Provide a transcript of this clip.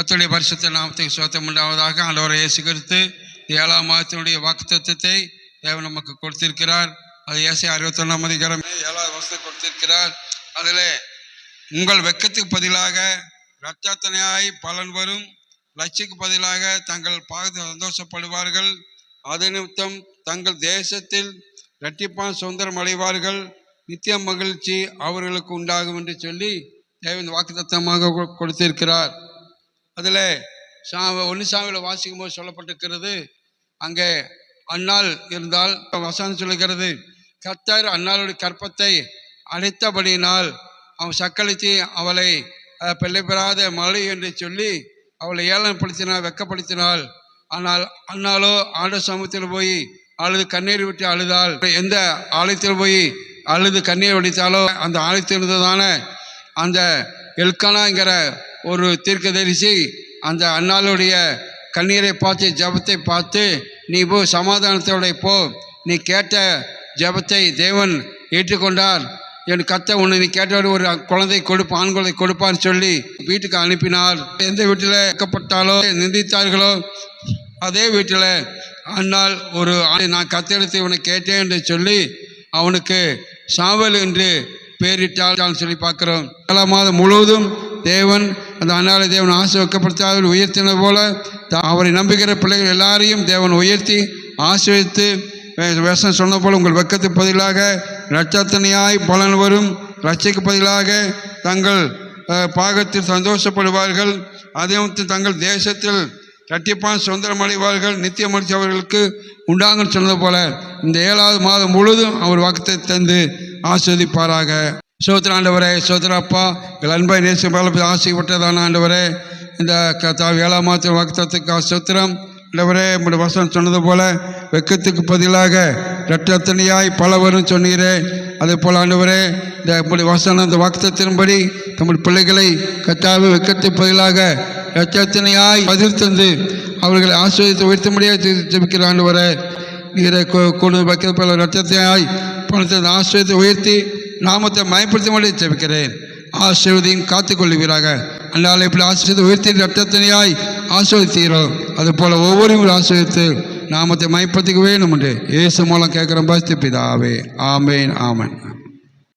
கர்த்தருடைய பரிசுத்த நாமத்துக்கு சோத்தம் உண்டாவதாக ஆண்டவரை இயேசு கருத்து ஏழாம் மாதத்தினுடைய வாக்குத்தத்தை தேவன் நமக்கு கொடுத்திருக்கிறார். அது ஏசை அறுபத்தொன்னாம் அதிகாரம் ஏழாவது வருஷத்தை கொடுத்திருக்கிறார். அதில் உங்கள் வெக்கத்துக்கு பதிலாக ரத்தாத்தனையாய் பலன் வரும். லட்சிக்கு பதிலாக தங்கள் பார்த்து சந்தோஷப்படுவார்கள். அது நிமித்தம் தங்கள் தேசத்தில் இரட்டிப்பான் சுதந்திரம் அடைவார்கள். நித்திய மகிழ்ச்சி அவர்களுக்கு உண்டாகும் என்று சொல்லி தேவன் வாக்குத்தத்தமாக கொ- கொடுத்திருக்கிறார். அதில் சா ஒன்று சாமியில் வாசிக்கும் போது சொல்லப்பட்டிருக்கிறது அங்கே அன்னால் இருந்தால் வசனம் சொல்லுகிறது கர்த்தர் அன்னாளுடைய கற்பத்தை அடைத்தபடியினால் அவன் சக்களித்து அவளை பிள்ளை பெறாத மழை என்று சொல்லி அவளை ஏளனப்படுத்தினாள் வெக்கப்படுத்தினாள் ஆனால் அன்னாலோ ஆண்ட சமூகத்தில் போய் அழுது கண்ணீர் விட்டு அழுதால் எந்த ஆலயத்தில் போய் அழுது கண்ணீர் வடித்தாலோ அந்த ஆலயத்தில் தானே அந்த எல்கானாங்கிற ஒரு தீர்க்கதரிசி அந்த அண்ணாளுடைய கண்ணீரை பார்த்து ஜெபத்தை பார்த்து நீ போ சமாதானத்தோட போ. நீ கேட்ட ஜெபத்தை தேவன் ஏற்றுக்கொண்டார். என் கத்தை உன்னை நீ கேட்டோடு ஒரு குழந்தை கொடுப்பு ஆண் குழந்தை கொடுப்பான்னு சொல்லி வீட்டுக்கு அனுப்பினார். எந்த வீட்டில் வைக்கப்பட்டாலோ நிந்தித்தார்களோ அதே வீட்டில் அண்ணால் ஒரு ஆணை நான் கத்தெடுத்து இவனை கேட்டேன் என்று சொல்லி அவனுக்கு சாவல் என்று பெயரிட்டால் சொல்லி பார்க்குறோம். ஏழாம் மாதம் முழுவதும் தேவன் அந்த அண்ணாலை தேவன் ஆசை வைக்கப்படுத்தாத உயர்த்தினது போல த- அவரை நம்புகிற பிள்ளைகள் எல்லாரையும் தேவன் உயர்த்தி ஆசிரியத்து வேஷம் சொன்ன போல் உங்கள் வெக்கத்துக்கு பதிலாக இரட்சத்தனையாய் பலன் வரும். லட்சைக்கு பதிலாக தங்கள் பாகத்தில் சந்தோஷப்படுவார்கள். அதே தங்கள் தேசத்தில் கட்டிப்பான் சுதந்திரம் அடைவார்கள். நித்திய மகிழ்ச்சி அவர்களுக்கு உண்டாங்கன்னு சொன்னது போல இந்த ஏழாவது மாதம் முழுதும் அவர் வாக்கத்தை தந்து ஆஸ்வதிப்பாராக சோத்திர ஆண்டவரே சோத்திர அப்பா எங்கள் அன்பை நேசம் ஆசைப்பட்டதான ஆண்டவரே இந்த கத்தா ஏழாம் மாதம் வாக்குத்தத்துக்கு சோத்திரம். ஆண்டவரே உங்களுடைய வசனம் சொன்னது போல வெக்கத்துக்கு பதிலாக இரட்டத்தனியாய் பல வரும் சொன்னீரே. அதே போல் ஆண்டவரே இந்த உங்களுடைய வசனம் அந்த வாக்குத்தத்தின்படி தம்முடைய பிள்ளைகளை கத்தாவை வெக்கத்துக்கு பதிலாக இரட்டத்தனையாய் பதில் தந்து அவர்களை ஆசிரியத்தை உயர்த்த முடியாது ஜெபிக்கிற ஆண்டவரே. நீரை கொ- கொண்டு வைக்கிற போல ரத்தத்தையாய் பணத்தை ஆசிரியத்தை உயர்த்தி நாமத்தை மயப்படுத்தும்படி ஜெபிக்கிறேன். ஆசீர்வதியும் காத்துக்கொள்ளுவீராக. அல்லால் இப்படி ஆசிரியத்தை உயர்த்தின் ரத்தத்தினையாய் ஆசிரியத்தீரோம் அது போல ஒவ்வொருவரும் ஆசிரியத்து நாமத்தை மயப்படுத்திக்கவே என்று இயேசு மூலம் கேட்குற பாஸ்தி பிதாவே. ஆமேன் ஆமன்.